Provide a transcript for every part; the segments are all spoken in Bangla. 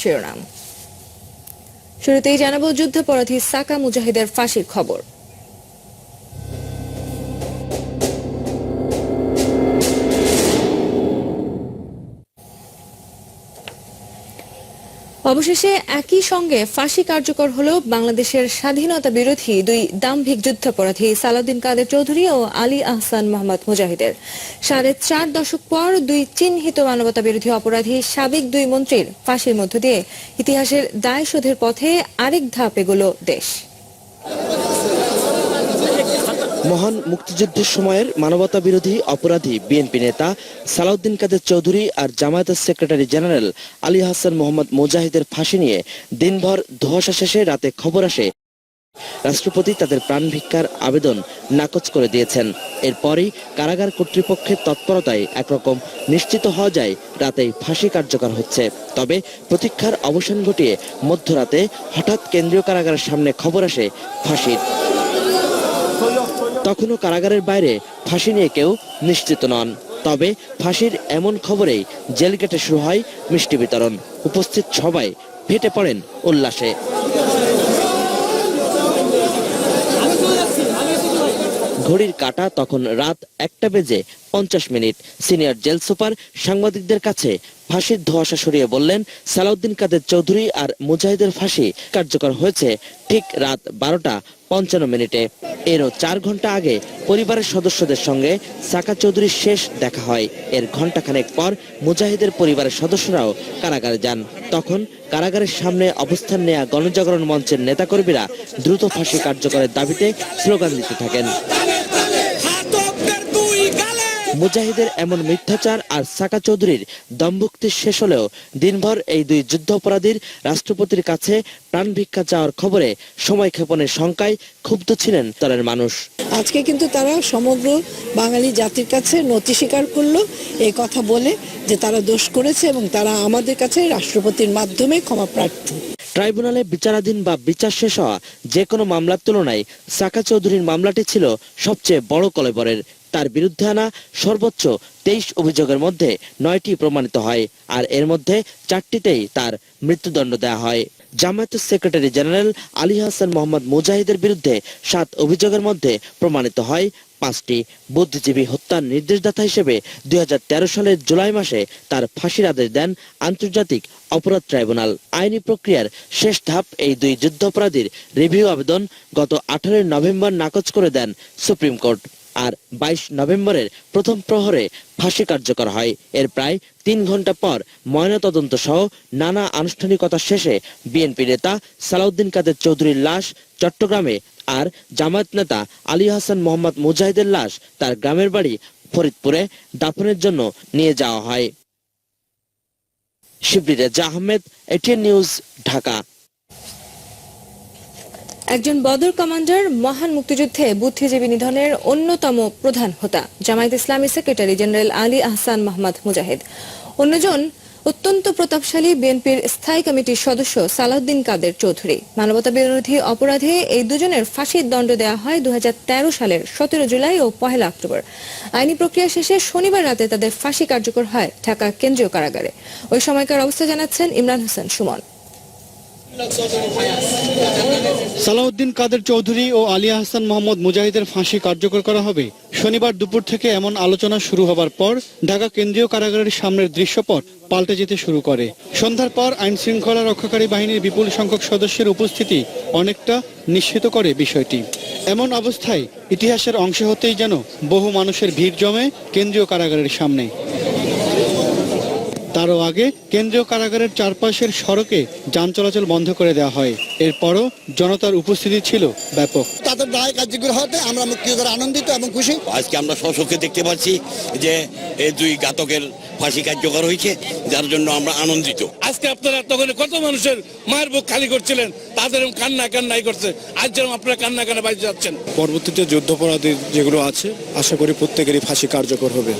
শিরোনাম। শুরুতেই জানাব যুদ্ধাপরাধী সাকা মুজাহিদের ফাঁসির খবর। অবশেষে একই সঙ্গে ফাঁসি কার্যকর হল বাংলাদেশের স্বাধীনতা বিরোধী দুই দাম্ভিক যুদ্ধাপরাধী সালাউদ্দিন কাদের চৌধুরী ও আলী আহসান মোহাম্মদ মুজাহিদের। সাড়ে চার দশক পর দুই চিহ্নিত মানবতা বিরোধী অপরাধী সাবেক দুই মন্ত্রীর ফাঁসির মধ্য দিয়ে ইতিহাসের দায় শোধের পথে আরেক ধাপ এগোল দেশ। মহান মুক্তিযুদ্ধের সময়ের মানবতা বিরোধী অপরাধী বিএনপি নেতা সালাউদ্দিন কাদের চৌধুরী আর জামায়াতের সেক্রেটারি জেনারেল আলী হাসান মোহাম্মদ মুজাহিদের ফাঁসি নিয়ে দিনভর ধোয়াশা শেষে রাতে খবর আসে। রাষ্ট্রপতি তাদের প্রাণ ভিক্ষার আবেদন নাকচ করে দিয়েছেন। এরপরই কারাগার কর্তৃপক্ষের তৎপরতায় একরকম নিশ্চিত হওয়া যায়, রাতেই ফাঁসি কার্যকর হচ্ছে। তবে প্রতীক্ষার অবসান ঘটিয়ে মধ্যরাতে হঠাৎ কেন্দ্রীয় কারাগারের সামনে খবর আসে ফাঁসির। তখনও কারাগারের বাইরে ফাঁসি নিয়ে কেউ নিশ্চিত নন। তবে ফাঁসির এমন খবরেই জেল গেটে শুরু হয় মিষ্টি বিতরণ। উপস্থিত সবাই ফেটে পড়েন উল্লাসে। ঘড়ির কাটা তখন রাত একটা বেজে পঞ্চাশ মিনিট। সিনিয়র জেল সুপার সাংবাদিকদের কাছে ফাঁসির ধোয়াশা সরিয়ে বললেন, সালাউদ্দিন কাদের চৌধুরী আর মুজাহিদের ফাঁসি কার্যকর হয়েছে ঠিক রাত বারোটা পঞ্চান্ন মিনিটে। এরও চার ঘণ্টা আগে পরিবারের সদস্যদের সঙ্গে সাকা চৌধুরীর শেষ দেখা হয়। এর ঘন্টাখানেক পর মুজাহিদের পরিবারের সদস্যরাও কারাগারে যান। তখন কারাগারের সামনে অবস্থান নেয়া গণজাগরণ মঞ্চের নেতাকর্মীরা দ্রুত ফাঁসি কার্যকরের দাবিতে স্লোগান দিতে থাকেন। মুজাহিদের এমন মিথ্যাচার আর সাকা চৌধুরীর দম্ভুক্তি শেষ হলেও দিনভর এই দুই যুদ্ধাপরাধীর রাষ্ট্রপতির কাছে প্রাণ ভিক্ষা চাওয়ার খবরে সময় ক্ষেপণের শঙ্কায় ক্ষুব্ধ ছিলেন দলের মানুষ। আজকে কিন্তু তারা সমগ্র বাঙালি জাতির কাছে নতি স্বীকার করল এই কথা বলে যে তারা দোষ করেছে এবং তারা আমাদের কাছে রাষ্ট্রপতির মাধ্যমে ক্ষমা প্রার্থী। ট্রাইব্যুনালে বিচারাধীন বা বিচার শেষ হওয়া যে কোনো মামলার তুলনায় সাকা চৌধুরীর মামলাটি ছিল সবচেয়ে বড় কলেবরের তার বিরুদ্ধে আনা সর্বোচ্চ তেইশ অভিযোগের মধ্যে নয়টি প্রমাণিত হয় আর এর মধ্যে চারটিতেই তার মৃত্যুদণ্ড দেওয়া হয়। জামায়াতের সেক্রেটারি জেনারেল আলী হাসান মোহাম্মদ মুজাহিদের বিরুদ্ধে সাত অভিযোগের মধ্যে প্রমাণিত হয় পাঁচটি। বুদ্ধিজীবী হত্যার নির্দেশদাতা হিসেবে দুই হাজার তেরো সালের জুলাই মাসে তার ফাঁসির আদেশ দেন আন্তর্জাতিক অপরাধ ট্রাইব্যুনাল। আইনি প্রক্রিয়ার শেষ ধাপ এই দুই যুদ্ধাপরাধীর রিভিউ আবেদন গত আঠারোই নভেম্বর নাকচ করে দেন সুপ্রিম কোর্ট। আর বাইশ নভেম্বরের প্রথম প্রহরে ফাঁসি কার্যকর হয়। এর প্রায় তিন ঘণ্টা পর ময়নাতদন্ত সহ নানা আনুষ্ঠানিকতা শেষে বিএনপি নেতা সালাউদ্দিন কাদের চৌধুরীর লাশ চট্টগ্রামে আর জামায়াত নেতা আলী হাসান মোহাম্মদ মুজাহিদের লাশ তার গ্রামের বাড়ি ফরিদপুরে দাফনের জন্য নিয়ে যাওয়া হয়। Shibli Reza Ahmed, ATN news, Dhaka. একজন বদর কমান্ডার মহান মুক্তিযুদ্ধে বুদ্ধিজীবী নিধনের অন্যতম প্রধান হোতা, জামায়াত ইসলামী সেক্রেটারি জেনারেল আলী আহসান মোহাম্মদ মুজাহিদ। অন্যজন অত্যন্ত প্রতাপশালী বিএনপির স্থায়ী কমিটির সদস্য সালাউদ্দিন কাদের চৌধুরী। মানবতা বিরোধী অপরাধে এই দুজনের ফাঁসির দণ্ড দেওয়া হয় দু হাজার তেরো সালের সতেরো জুলাই ও পহেলা অক্টোবর। আইনি প্রক্রিয়া শেষে শনিবার রাতে তাদের ফাঁসি কার্যকর হয় ঢাকা কেন্দ্রীয় কারাগারে। ওই সময়কার অবস্থা জানাচ্ছেন ইমরান হোসেন সুমন। সালাউদ্দিন কাদের চৌধুরী ও আলী আহসান মোহাম্মদ মুজাহিদের ফাঁসি কার্যকর করা হবে। শনিবার দুপুর থেকে এমন আলোচনা শুরু হবার পর ঢাকা কেন্দ্রীয় কারাগারের সামনের দৃশ্যপট পাল্টে যেতে শুরু করে। সন্ধ্যার পর আইন শৃঙ্খলা রক্ষাকারী বাহিনীর বিপুল সংখ্যক সদস্যের উপস্থিতি অনেকটা নিশ্চিত করে বিষয়টি। এমন অবস্থায় ইতিহাসের অংশ হতেই যেন বহু মানুষের ভিড় জমে কেন্দ্রীয় কারাগারের সামনে। তারও আগে কেন্দ্রীয় কারাগারের চারপাশের সড়কে যান চলাচল বন্ধ করে দেওয়া হয়। এরপরও জনতার উপস্থিতি ছিল ব্যাপক। তাদের দায় কার্যকর হতে আমরা মুক্তিযোদ্ধারা আনন্দিত এবং খুশি। আজকে আমরা সশক্ষে দেখতে পাচ্ছি যে এই দুই ঘাতকের ফাঁসি কার্যকর হয়েছে যার জন্য আমরা আনন্দিত। আজকে আপনারা তখন কত মানুষের মায়ের বুক খালি করছিলেন তাদের কান্না কান্নাই করছে। আজ যেরকম আপনারা কান্না কান্না বাইরে যাচ্ছেন। পরবর্তীতে যুদ্ধাপরাধী যেগুলো আছে আশা করি প্রত্যেকেরই ফাঁসি কার্যকর হবে।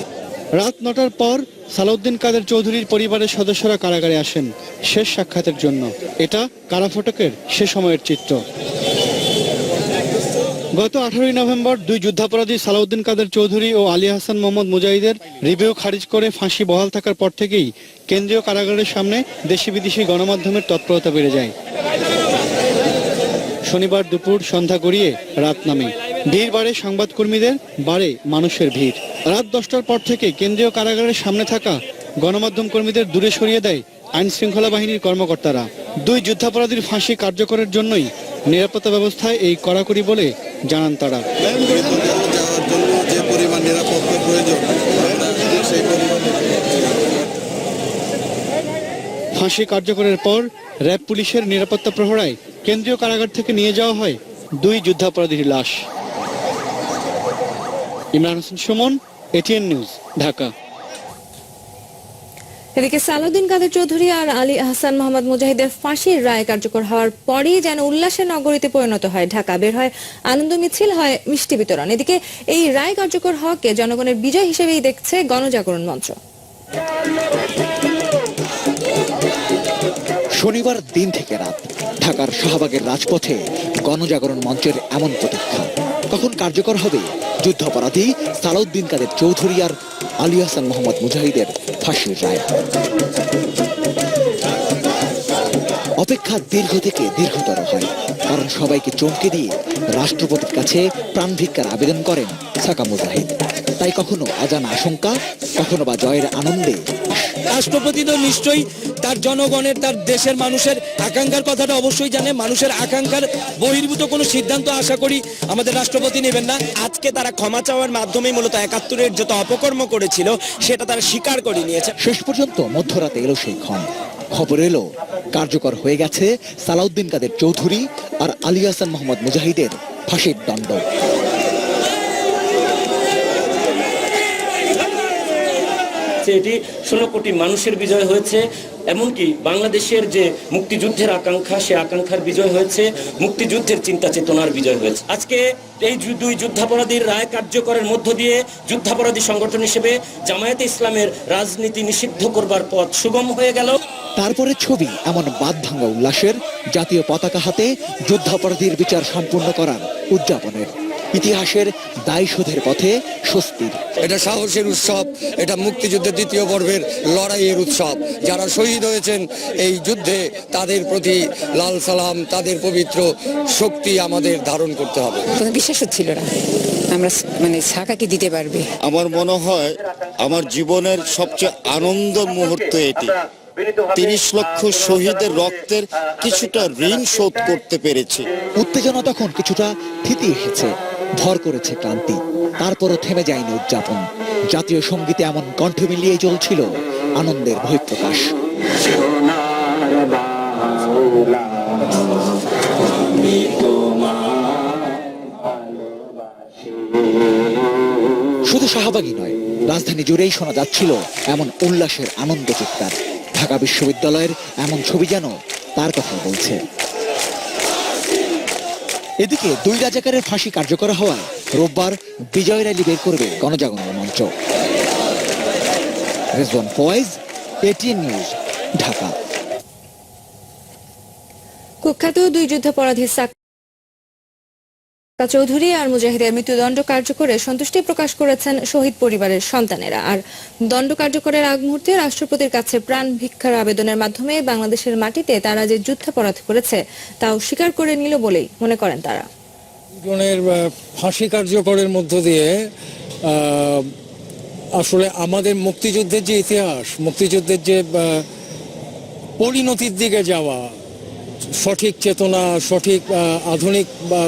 রাত নটার পর সালাউদ্দিন কাদের চৌধুরীর পরিবারের সদস্যরা কারাগারে আসেন শেষ সাক্ষাতের জন্য। এটা কারা ফটকের সে সময়ের চিত্র। গত আঠারোই নভেম্বর দুই যুদ্ধাপরাধী সালাউদ্দিন কাদের চৌধুরী ও আলী হাসান মোহাম্মদ মুজাহিদের রিভিউ খারিজ করে ফাঁসি বহাল থাকার পর থেকেই কেন্দ্রীয় কারাগারের সামনে দেশি বিদেশি গণমাধ্যমের তৎপরতা বেড়ে যায়। শনিবার দুপুর সন্ধ্যা গড়িয়ে রাত নামে। ভিড় বাড়ে সংবাদকর্মীদের, বাড়ে মানুষের ভিড়। রাত দশটার পর থেকে কেন্দ্রীয় কারাগারের সামনে থাকা গণমাধ্যম কর্মীদের দূরে সরিয়ে দেয় আইন শৃঙ্খলা বাহিনীর কর্মকর্তারা। দুই যুদ্ধাপরাধীর ফাঁসি কার্যকরের জন্যই নিরাপত্তা ব্যবস্থায় এই কড়াকড়ি বলে জানান তারা। ফাঁসি কার্যকরের পর র্যাব পুলিশের নিরাপত্তা প্রহরায় কেন্দ্রীয় কারাগার থেকে নিয়ে যাওয়া হয় দুই যুদ্ধাপরাধীর লাশ। Imran Hossain Sumon ATN news Dhaka. এদিকে সালাউদ্দিন কাদের চৌধুরী আর আলী আহসান মোহাম্মদ মুজাহিদের ফাঁসির রায় কার্যকর হওয়ার পরই যেন উল্লাসের নগরীতে পরিণত হয় ঢাকা বের হয় আনন্দ মিছিল হয় মিষ্টি বিতরণ। এদিকে এই রায় কার্যকর হওয়াকে জনগণের বিজয় হিসেবেই দেখছে গণজাগরণ মঞ্চ। শনিবার দিন থেকে রাত ঢাকার শাহবাগের রাজপথে গণজাগরণ মঞ্চের এমন প্রতীক্ষা। কখন কার্যকর হবে। যুদ্ধাপরাধী সালাউদ্দিন কাদের চৌধুরী আর আলী হাসান মোহাম্মদ মুজাহিদের ফাঁসির রায়। অপেক্ষা দীর্ঘ থেকে দীর্ঘতর হয়। কারণ সবাইকে চমকে দিয়ে রাষ্ট্রপতির কাছে প্রাণভিক্ষার আবেদন করেন সাকা মুজাহিদ। তাই কখনো অজানা আশঙ্কা কখনো বা জয়ের আনন্দে। রাষ্ট্রপতি তো নিশ্চয়ই তার জনগণের তার দেশের মানুষের আকাঙ্ক্ষার কথাটা অবশ্যই জানে। মানুষের আকাঙ্ক্ষার বহির্ভূত কোনো সিদ্ধান্ত আশা করি আমাদের রাষ্ট্রপতি নেবেন না। আজকে তারা ক্ষমা চাওয়ার মাধ্যমে মূলত একাত্তরের যত অপকর্ম করেছিল সেটা তারা স্বীকার করে নিয়েছে। শেষ পর্যন্ত মধ্যরাতে এলো সেই ক্ষণ। খবর এলো কার্যকর হয়ে গেছে সালাউদ্দিন কাদের চৌধুরী আর আলী হাসান মোহাম্মদ মুজাহিদের ফাঁসির দণ্ড। যে এটি। ষোলো কোটি মানুষের বিজয় হয়েছে। এমনকি বাংলাদেশের যে মুক্তিযুদ্ধের আকাঙ্ক্ষা, সে আকাঙ্ক্ষার বিজয় হয়েছে। মুক্তিযুদ্ধের চিন্তা চেতনার বিজয় হয়েছে। আজকে এই দুই যুদ্ধাপরাধীর রায় কার্যকরের মধ্য দিয়ে যুদ্ধাপরাধী সংগঠন হিসেবে জামায়াতে ইসলামের রাজনীতি নিষিদ্ধ করবার পথ সুগম হয়ে গেল। তারপরে ছবি, এমন বাদ ভাঙ্গা উল্লাসের জাতীয় পতাকা হাতে যুদ্ধাপরাধীর বিচার সম্পূর্ণ করার উদযাপনের। ইতিহাসের দায়শোধের পথে স্বস্তির এটা সাহসের উৎসব এটা মুক্তিযুদ্ধের দ্বিতীয় পর্বের লড়াইয়ের উৎসব। যারা শহীদ হয়েছেন এই যুদ্ধে তাদের প্রতি লাল সালাম তাদের পবিত্র শক্তি আমাদের ধারণ করতে হবে। কোনো বিশ্বাস হচ্ছিল না। আমরা মানে সাকাকে দিতে পারবে। আমার মনে হয় আমার জীবনের সবচেয়ে আনন্দ মুহূর্ত এটি। তিরিশ লক্ষ শহীদের রক্তের কিছুটা ঋণ শোধ করতে পেরেছি। উত্তেজনা তখন কিছুটা থিতি এসেছে। ভর করেছে ক্লান্তি। তারপরও থেমে যায়নি উদযাপন। জাতীয় সঙ্গীতে এমন কণ্ঠ মিলিয়ে চলছিল আনন্দের বহিঃপ্রকাশ। শুধু শাহবাগই নয়, রাজধানী জুড়েই শোনা যাচ্ছিল এমন উল্লাসের আনন্দ চিৎকার। ঢাকা বিশ্ববিদ্যালয়ের এমন ছবি যেন তার কথা বলছে। এদিকে দুই রাজাকারের ফাঁসি কার্যকর হওয়ায় রোববার বিজয় র্যালি বের করবে গণজাগরণ মঞ্চ। নিউজ, ঢাকা। কুখ্যাত দুই যুদ্ধাপরাধী সাকা চৌধুরী আর মুজাহিদের মৃত্যুদণ্ড কার্যকরে সন্তুষ্টি প্রকাশ করেছেন শহীদ পরিবারের সন্তানেরা। আর দণ্ড কার্যকরের আগ মুহূর্তে রাষ্ট্রপতির কাছে প্রাণ ভিক্ষার আবেদনের মাধ্যমে বাংলাদেশের মাটিতে তারা যে যুদ্ধাপরাধ করেছে, তাও স্বীকার করে নিল বলেই মনে করেন তারা। ফাঁসি কার্যকরের মধ্য দিয়ে আসলে আমাদের মুক্তিযুদ্ধের যে ইতিহাস, মুক্তিযুদ্ধের যে পরিণতির দিকে যাওয়া, সঠিক চেতনা, সঠিক আধুনিক বা